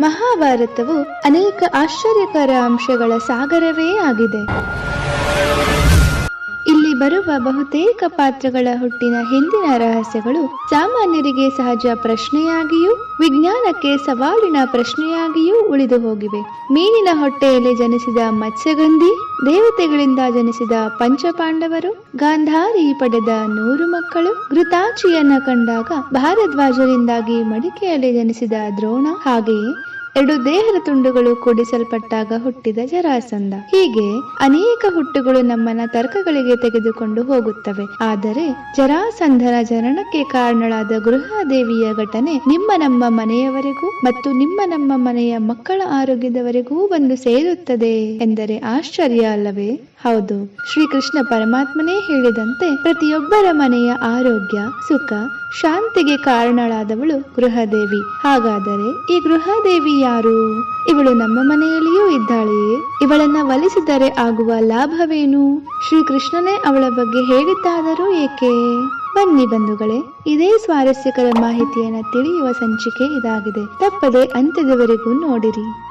ಮಹಾಭಾರತವು ಅನೇಕ ಆಶ್ಚರ್ಯಕರ ಅಂಶಗಳ ಸಾಗರವೇ ಆಗಿದೆ. ಬರುವ ಬಹುತೇಕ ಪಾತ್ರಗಳ ಹುಟ್ಟಿನ ಹಿಂದಿನ ರಹಸ್ಯಗಳು ಸಾಮಾನ್ಯರಿಗೆ ಸಹಜ ಪ್ರಶ್ನೆಯಾಗಿಯೂ, ವಿಜ್ಞಾನಕ್ಕೆ ಸವಾಲಿನ ಪ್ರಶ್ನೆಯಾಗಿಯೂ ಉಳಿದು ಹೋಗಿವೆ. ಮೀನಿನ ಹೊಟ್ಟೆಯಲ್ಲಿ ಜನಿಸಿದ ಮತ್ಸ್ಯಗಂಧಿ, ದೇವತೆಗಳಿಂದ ಜನಿಸಿದ ಪಂಚಪಾಂಡವರು, ಗಾಂಧಾರಿ ಪಡೆದ ನೂರು ಮಕ್ಕಳು, ಘೃತಾಚಿಯನ್ನ ಕಂಡಾಗ ಭಾರದ್ವಾಜರಿಂದಾಗಿ ಮಡಿಕೆಯಲ್ಲಿ ಜನಿಸಿದ ದ್ರೋಣ. ಹಾಗೆಯೇ ಎರಡು ದೇಹದ ತುಂಡುಗಳು ಕೂಡಿಸಲ್ಪಟ್ಟಾಗ ಹುಟ್ಟಿದ ಜರಾಸಂಧ. ಹೀಗೆ ಅನೇಕ ಹುಟ್ಟುಗಳು ನಮ್ಮನ್ನ ತರ್ಕಗಳಿಗೆ ತೆಗೆದುಕೊಂಡು ಹೋಗುತ್ತವೆ. ಆದರೆ ಜರಾಸಂಧನ ಜನನಕ್ಕೆ ಕಾರಣಳಾದ ಗೃಹದೇವಿಯ ಘಟನೆ ನಿಮ್ಮ ನಮ್ಮ ಮನೆಯವರೆಗೂ ಮತ್ತು ನಿಮ್ಮ ನಮ್ಮ ಮನೆಯ ಮಕ್ಕಳ ಆರೋಗ್ಯದವರೆಗೂ ಬಂದು ಸೇರುತ್ತದೆ ಎಂದರೆ ಆಶ್ಚರ್ಯ ಅಲ್ಲವೇ? ಹೌದು. ಶ್ರೀಕೃಷ್ಣ ಪರಮಾತ್ಮನೇ ಹೇಳಿದಂತೆ ಪ್ರತಿಯೊಬ್ಬರ ಮನೆಯ ಆರೋಗ್ಯ, ಸುಖ, ಶಾಂತಿಗೆ ಕಾರಣಳಾದವಳು ಗೃಹದೇವಿ. ಹಾಗಾದರೆ ಈ ಗೃಹದೇವಿ ಯಾರು? ಇವಳು ನಮ್ಮ ಮನೆಯಲ್ಲಿಯೂ ಇದ್ದಾಳೆಯೇ ಇವಳನ್ನ ಒಲಿಸಿದರೆ ಆಗುವ ಲಾಭವೇನು? ಶ್ರೀಕೃಷ್ಣನೇ ಅವಳ ಬಗ್ಗೆ ಹೇಳಿದ್ದಾದರೂ ಏಕೆ? ಬನ್ನಿ ಬಂಧುಗಳೇ, ಇದೇ ಸ್ವಾರಸ್ಯಕರ ಮಾಹಿತಿಯನ್ನ ತಿಳಿಯುವ ಸಂಚಿಕೆ ಇದಾಗಿದೆ. ತಪ್ಪದೆ ಅಂತ್ಯದವರೆಗೂ ನೋಡಿರಿ.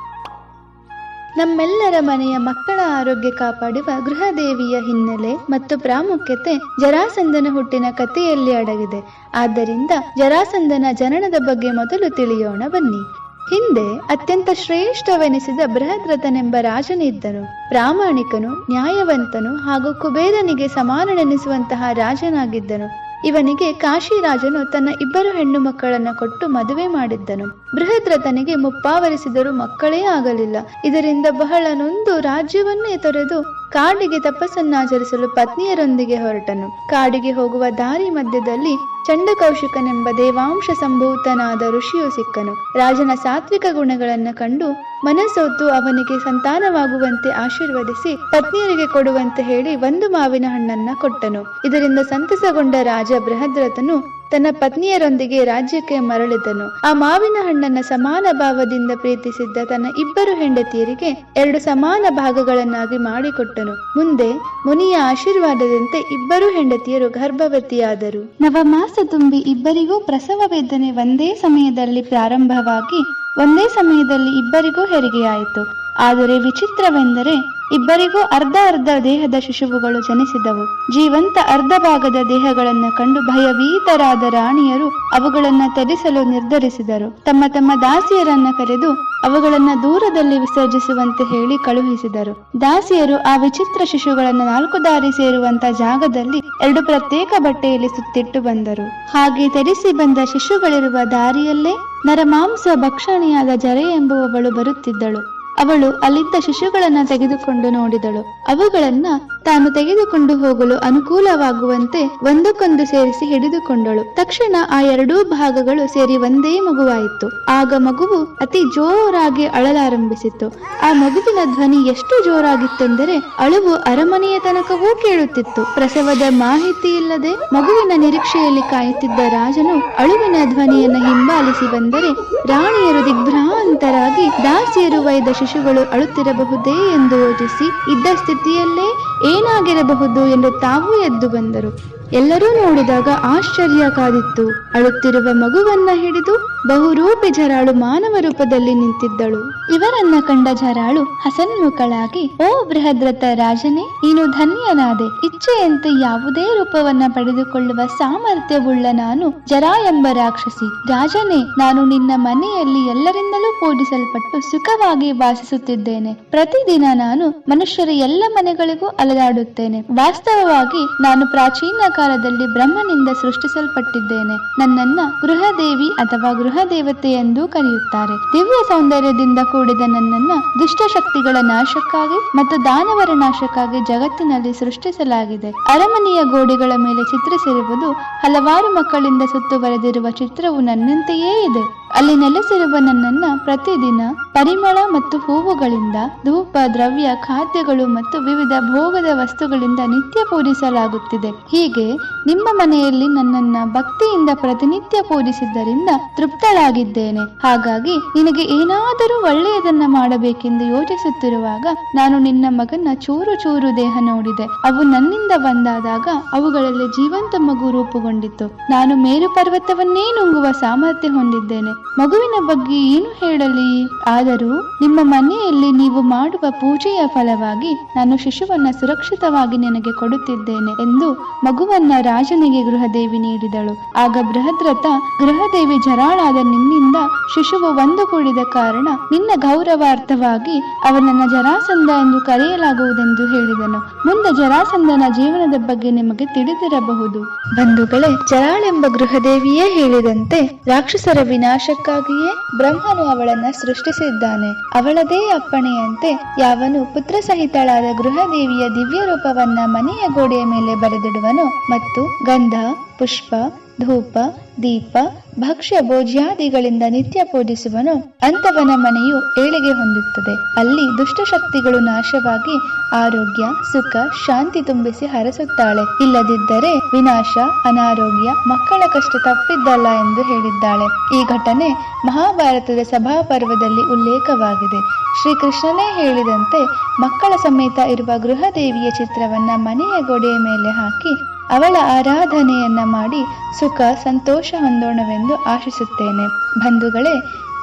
ನಮ್ಮೆಲ್ಲರ ಮನೆಯ ಮಕ್ಕಳ ಆರೋಗ್ಯ ಕಾಪಾಡುವ ಗೃಹದೇವಿಯ ಹಿನ್ನೆಲೆ ಮತ್ತು ಪ್ರಾಮುಖ್ಯತೆ ಜರಾಸಂದನ ಹುಟ್ಟಿನ ಕಥೆಯಲ್ಲಿ ಅಡಗಿದೆ. ಆದ್ದರಿಂದ ಜರಾಸಂದನ ಜನನದ ಬಗ್ಗೆ ಮೊದಲು ತಿಳಿಯೋಣ ಬನ್ನಿ. ಹಿಂದೆ ಅತ್ಯಂತ ಶ್ರೇಷ್ಠವೆನಿಸಿದ ಬೃಹದ್ರಥನೆಂಬ ರಾಜನಿದ್ದನು ಪ್ರಾಮಾಣಿಕನು, ನ್ಯಾಯವಂತನು ಹಾಗೂ ಕುಬೇರನಿಗೆ ಸಮಾನನೆನಿಸುವಂತಹ ರಾಜನಾಗಿದ್ದನು. ಇವನಿಗೆ ಕಾಶಿರಾಜನು ತನ್ನ ಇಬ್ಬರು ಹೆಣ್ಣು ಮಕ್ಕಳನ್ನ ಕೊಟ್ಟು ಮದುವೆ ಮಾಡಿದ್ದನು. ಬೃಹದ್ರಥನಿಗೆ ಮುಪ್ಪಾವರಿಸಿದರೂ ಮಕ್ಕಳೇ ಆಗಲಿಲ್ಲ. ಇದರಿಂದ ಬಹಳ ನೊಂದು ರಾಜ್ಯವನ್ನೇ ತೊರೆದು ಕಾಡಿಗೆ ತಪಸ್ಸನ್ನಾಚರಿಸಲು ಪತ್ನಿಯರೊಂದಿಗೆ ಹೊರಟನು. ಕಾಡಿಗೆ ಹೋಗುವ ದಾರಿ ಮಧ್ಯದಲ್ಲಿ ಚಂಡಕೌಶಿಕನೆಂಬ ದೇವಾಂಶ ಸಂಭೂತನಾದ ಋಷಿಯು ಸಿಕ್ಕನು. ರಾಜನ ಸಾತ್ವಿಕ ಗುಣಗಳನ್ನು ಕಂಡು ಮನಸೊತ್ತು ಅವನಿಗೆ ಸಂತಾನವಾಗುವಂತೆ ಆಶೀರ್ವದಿಸಿ ಪತ್ನಿಯರಿಗೆ ಕೊಡುವಂತೆ ಹೇಳಿ ಒಂದು ಮಾವಿನ ಹಣ್ಣನ್ನ ಕೊಟ್ಟನು. ಇದರಿಂದ ಸಂತಸಗೊಂಡ ರಾಜ ಬೃಹದ್ರಥನು ತನ್ನ ಪತ್ನಿಯರೊಂದಿಗೆ ರಾಜ್ಯಕ್ಕೆ ಮರಳಿದನು. ಆ ಮಾವಿನ ಹಣ್ಣನ್ನ ಸಮಾನ ಭಾವದಿಂದ ಪ್ರೀತಿಸಿದ್ದ ತನ್ನ ಇಬ್ಬರು ಹೆಂಡತಿಯರಿಗೆ ಎರಡು ಸಮಾನ ಭಾಗಗಳನ್ನಾಗಿ ಮಾಡಿಕೊಟ್ಟನು. ಮುಂದೆ ಮುನಿಯ ಆಶೀರ್ವಾದದಂತೆ ಇಬ್ಬರು ಹೆಂಡತಿಯರು ಗರ್ಭವತಿಯಾದರು. ನವಮಾಸ ತುಂಬಿ ಇಬ್ಬರಿಗೂ ಪ್ರಸವ ವೇದನೆ ಒಂದೇ ಸಮಯದಲ್ಲಿ ಪ್ರಾರಂಭವಾಗಿ ಒಂದೇ ಸಮಯದಲ್ಲಿ ಇಬ್ಬರಿಗೂ ಹೆರಿಗೆಯಾಯಿತು. ಆದರೆ ವಿಚಿತ್ರವೆಂದರೆ ಇಬ್ಬರಿಗೂ ಅರ್ಧ ಅರ್ಧ ದೇಹದ ಶಿಶುವುಗಳು ಜನಿಸಿದವು. ಜೀವಂತ ಅರ್ಧ ಭಾಗದ ದೇಹಗಳನ್ನು ಕಂಡು ಭಯಭೀತರಾದ ರಾಣಿಯರು ಅವುಗಳನ್ನ ತ್ಯಜಿಸಲು ನಿರ್ಧರಿಸಿದರು. ತಮ್ಮ ತಮ್ಮ ದಾಸಿಯರನ್ನ ಕರೆದು ಅವುಗಳನ್ನ ದೂರದಲ್ಲಿ ವಿಸರ್ಜಿಸುವಂತೆ ಹೇಳಿ ಕಳುಹಿಸಿದರು. ದಾಸಿಯರು ಆ ವಿಚಿತ್ರ ಶಿಶುಗಳನ್ನು ನಾಲ್ಕು ದಾರಿ ಸೇರುವಂತ ಜಾಗದಲ್ಲಿ ಎರಡು ಪ್ರತ್ಯೇಕ ಬಟ್ಟೆಯಲ್ಲಿ ಸುತ್ತಿಟ್ಟು ಬಂದರು. ಹಾಗೆ ತರಿಸಿ ಬಂದ ಶಿಶುಗಳಿರುವ ದಾರಿಯಲ್ಲೇ ನರಮಾಂಸ ಭಕ್ಷಣಿಯಾದ ಜರೆ ಎಂಬುವವಳು ಬರುತ್ತಿದ್ದಳು. ಅವಳು ಅಲ್ಲಿದ್ದ ಶಿಶುಗಳನ್ನ ತೆಗೆದುಕೊಂಡು ನೋಡಿದಳು. ಅವುಗಳನ್ನ ತಾನು ತೆಗೆದುಕೊಂಡು ಹೋಗಲು ಅನುಕೂಲವಾಗುವಂತೆ ಒಂದಕ್ಕೊಂದು ಸೇರಿಸಿ ಹಿಡಿದುಕೊಂಡಳು. ತಕ್ಷಣ ಆ ಎರಡೂ ಭಾಗಗಳು ಸೇರಿ ಒಂದೇ ಮಗುವಾಯಿತು. ಆಗ ಮಗುವು ಅತಿ ಜೋರಾಗಿ ಅಳಲಾರಂಭಿಸಿತು. ಆ ಮಗುವಿನ ಧ್ವನಿ ಎಷ್ಟು ಜೋರಾಗಿತ್ತೆಂದರೆ ಅಳುವು ಅರಮನೆಯ ತನಕವೂ ಕೇಳುತ್ತಿತ್ತು. ಪ್ರಸವದ ಮಾಹಿತಿ ಇಲ್ಲದೆ ಮಗುವಿನ ನಿರೀಕ್ಷೆಯಲ್ಲಿ ಕಾಯುತ್ತಿದ್ದ ರಾಜನು ಅಳುವಿನ ಧ್ವನಿಯನ್ನು ಹಿಂಬಾಲಿಸಿ ಬಂದರೆ ರಾಣಿಯರು ದಿಗ್ಭ್ರಾಂತರಾಗಿ ದಾಸಿಯರು ವೈದ ಶಿಶುಗಳು ಅಳುತ್ತಿರಬಹುದೇ ಎಂದು ಯೋಚಿಸಿ ಇದ್ದ ಸ್ಥಿತಿಯಲ್ಲೇ ಏನಾಗಿರಬಹುದು ಎಂದು ತಾವು ಎದ್ದು ಬಂದರು. ಎಲ್ಲರೂ ನೋಡಿದಾಗ ಆಶ್ಚರ್ಯ ಕಾದಿತ್ತು ಅಳುತ್ತಿರುವ ಮಗುವನ್ನ ಹಿಡಿದು ಬಹುರೂಪಿ ಜರಾಳು ಮಾನವ ರೂಪದಲ್ಲಿ ನಿಂತಿದ್ದಳು. ಇವರನ್ನ ಕಂಡ ಜರಾಳು ಹಸನ್ಮುಖಳಾಗಿ ಓ ಬೃಹದ್ರಥ ರಾಜನೇ, ನೀನು ಧನ್ಯನಾದೆ. ಇಚ್ಛೆಯಂತೆ ಯಾವುದೇ ರೂಪವನ್ನ ಪಡೆದುಕೊಳ್ಳುವ ಸಾಮರ್ಥ್ಯವುಳ್ಳ ನಾನು ಜರಾ ಎಂಬ ರಾಕ್ಷಸಿ. ರಾಜನೇ, ನಾನು ನಿನ್ನ ಮನೆಯಲ್ಲಿ ಎಲ್ಲರಿಂದಲೂ ಪೂಜಿಸಲ್ಪಟ್ಟು ಸುಖವಾಗಿ ವಾಸಿಸುತ್ತಿದ್ದೇನೆ. ಪ್ರತಿದಿನ ನಾನು ಮನುಷ್ಯರ ಎಲ್ಲ ಮನೆಗಳಿಗೂ ಅಲೆದಾಡುತ್ತೇನೆ. ವಾಸ್ತವವಾಗಿ ನಾನು ಪ್ರಾಚೀನ ಕಾಲದಲ್ಲಿ ಬ್ರಹ್ಮನಿಂದ ಸೃಷ್ಟಿಸಲ್ಪಟ್ಟಿದ್ದೇನೆ. ನನ್ನನ್ನ ಗೃಹದೇವಿ ಅಥವಾ ಗೃಹ ದೇವತೆ ಎಂದೂ ಕರೆಯುತ್ತಾರೆ. ದಿವ್ಯ ಸೌಂದರ್ಯದಿಂದ ಕೂಡಿದ ನನ್ನನ್ನ ದುಷ್ಟಶಕ್ತಿಗಳ ನಾಶಕ್ಕಾಗಿ ಮತ್ತು ದಾನವರ ನಾಶಕ್ಕಾಗಿ ಜಗತ್ತಿನಲ್ಲಿ ಸೃಷ್ಟಿಸಲಾಗಿದೆ. ಅರಮನೆಯ ಗೋಡೆಗಳ ಮೇಲೆ ಚಿತ್ರಿಸಿರುವುದು ಹಲವಾರು ಮಕ್ಕಳಿಂದ ಸುತ್ತುವರೆದಿರುವ ಚಿತ್ರವು ನನ್ನಂತೆಯೇ ಇದೆ. ಅಲ್ಲಿ ನೆಲೆಸಿರುವ ನನ್ನನ್ನ ಪ್ರತಿದಿನ ಪರಿಮಳ ಮತ್ತು ಹೂವುಗಳಿಂದ, ಧೂಪ, ದ್ರವ್ಯ, ಖಾದ್ಯಗಳು ಮತ್ತು ವಿವಿಧ ಭೋಗದ ವಸ್ತುಗಳಿಂದ ನಿತ್ಯ ಪೂಜಿಸಲಾಗುತ್ತಿದೆ. ಹೀಗೆ ನಿಮ್ಮ ಮನೆಯಲ್ಲಿ ನನ್ನನ್ನ ಭಕ್ತಿಯಿಂದ ಪ್ರತಿನಿತ್ಯ ಪೂಜಿಸಿದ್ದರಿಂದ ತೃಪ್ತಳಾಗಿದ್ದೇನೆ. ಹಾಗಾಗಿ ನಿನಗೆ ಏನಾದರೂ ಒಳ್ಳೆಯದನ್ನ ಮಾಡಬೇಕೆಂದು ಯೋಚಿಸುತ್ತಿರುವಾಗ ನಾನು ನಿನ್ನ ಮಗನ ಚೂರು ಚೂರು ದೇಹ ನೋಡಿದೆ. ಅವು ನನ್ನಿಂದ ಬಂದಾದಾಗ ಅವುಗಳಲ್ಲಿ ಜೀವಂತ ಮಗು ರೂಪುಗೊಂಡಿತು ನಾನು ಮೇರು ಪರ್ವತವನ್ನೇ ನುಂಗುವ ಸಾಮರ್ಥ್ಯ ಹೊಂದಿದ್ದೇನೆ. ಮಗುವಿನ ಬಗ್ಗೆ ಏನು ಹೇಳಲಿ? ಆದರೂ ನಿಮ್ಮ ಮನೆಯಲ್ಲಿ ನೀವು ಮಾಡುವ ಪೂಜೆಯ ಫಲವಾಗಿ ನಾನು ಶಿಶುವನ್ನ ಸುರಕ್ಷಿತವಾಗಿ ನಿನಗೆ ಕೊಡುತ್ತಿದ್ದೇನೆ ಎಂದು ಮಗುವನ್ನ ರಾಜನಿಗೆ ಗೃಹದೇವಿ ನೀಡಿದಳು. ಆಗ ಬೃಹದ್ರಥ, ಗೃಹದೇವಿ ಜರಾಳಾದ ನಿನ್ನಿಂದ ಶಿಶುವು ಒಂದು ಕೂಡಿದ ಕಾರಣ ನಿನ್ನ ಗೌರವಾರ್ಥವಾಗಿ ಅವನನ್ನ ಜರಾಸಂಧ ಎಂದು ಕರೆಯಲಾಗುವುದೆಂದು ಹೇಳಿದನು. ಮುಂದೆ ಜರಾಸಂಧನ ಜೀವನದ ಬಗ್ಗೆ ನಿಮಗೆ ತಿಳಿದಿರಬಹುದು. ಬಂಧುಗಳೇ, ಜರಾಳೆಂಬ ಗೃಹದೇವಿಯೇ ಹೇಳಿದಂತೆ ರಾಕ್ಷಸರ ವಿನಾಶಕ್ಕಾಗಿಯೇ ಬ್ರಹ್ಮನು ಅವಳನ್ನ ಸೃಷ್ಟಿಸಿದ್ದಾನೆ. ಅವಳದೇ ಅಪ್ಪಣೆಯಂತೆ ಯಾವನು ಪುತ್ರ ಸಹಿತಳಾದ ಗೃಹದೇವಿಯ ದಿವ್ಯ ರೂಪವನ್ನ ಮನೆಯ ಗೋಡೆಯ ಮೇಲೆ ಬರೆದಿಡುವನು ಮತ್ತು ಗಂಧ ಪುಷ್ಪ, ಧೂಪ, ದೀಪ, ಭಕ್ಷ್ಯ ಭೋಜ್ಯಾದಿಗಳಿಂದ ನಿತ್ಯ ಪೂಜಿಸುವನು. ಅಂತವನ ಮನೆಯು ಏಳಿಗೆ ಹೊಂದುತ್ತದೆ. ಅಲ್ಲಿ ದುಷ್ಟಶಕ್ತಿಗಳು ನಾಶವಾಗಿ ಆರೋಗ್ಯ, ಸುಖ, ಶಾಂತಿ ತುಂಬಿಸಿ ಹರಸುತ್ತಾಳೆ. ಇಲ್ಲದಿದ್ದರೆ ವಿನಾಶ, ಅನಾರೋಗ್ಯ, ಮಕ್ಕಳ ಕಷ್ಟ ತಪ್ಪಿದ್ದಲ್ಲ ಎಂದು ಹೇಳಿದ್ದಾಳೆ. ಈ ಘಟನೆ ಮಹಾಭಾರತದ ಸಭಾಪರ್ವದಲ್ಲಿ ಉಲ್ಲೇಖವಾಗಿದೆ. ಶ್ರೀಕೃಷ್ಣನೇ ಹೇಳಿದಂತೆ ಮಕ್ಕಳ ಸಮೇತ ಇರುವ ಗೃಹದೇವಿಯ ಚಿತ್ರವನ್ನ ಮನೆಯ ಗೋಡೆಯ ಮೇಲೆ ಹಾಕಿ ಅವಳ ಆರಾಧನೆಯನ್ನ ಮಾಡಿ ಸುಖ, ಸಂತೋಷ ಹೊಂದೋಣವೆಂದು ಆಶಿಸುತ್ತೇನೆ. ಬಂಧುಗಳೇ,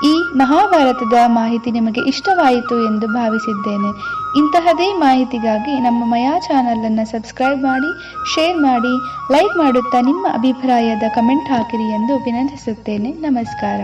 ಈ ಮಹಾಭಾರತದ ಮಾಹಿತಿ ನಿಮಗೆ ಇಷ್ಟವಾಯಿತು ಎಂದು ಭಾವಿಸಿದ್ದೇನೆ. ಇಂತಹದೇ ಮಾಹಿತಿಗಾಗಿ ನಮ್ಮ ಮಯಾ ಚಾನಲ್ ಅನ್ನು ಸಬ್ಸ್ಕ್ರೈಬ್ ಮಾಡಿ, ಶೇರ್ ಮಾಡಿ, ಲೈಕ್ ಮಾಡುತ್ತಾ ನಿಮ್ಮ ಅಭಿಪ್ರಾಯದ ಕಮೆಂಟ್ ಹಾಕಿರಿ ಎಂದು ವಿನಂತಿಸುತ್ತೇನೆ. ನಮಸ್ಕಾರ.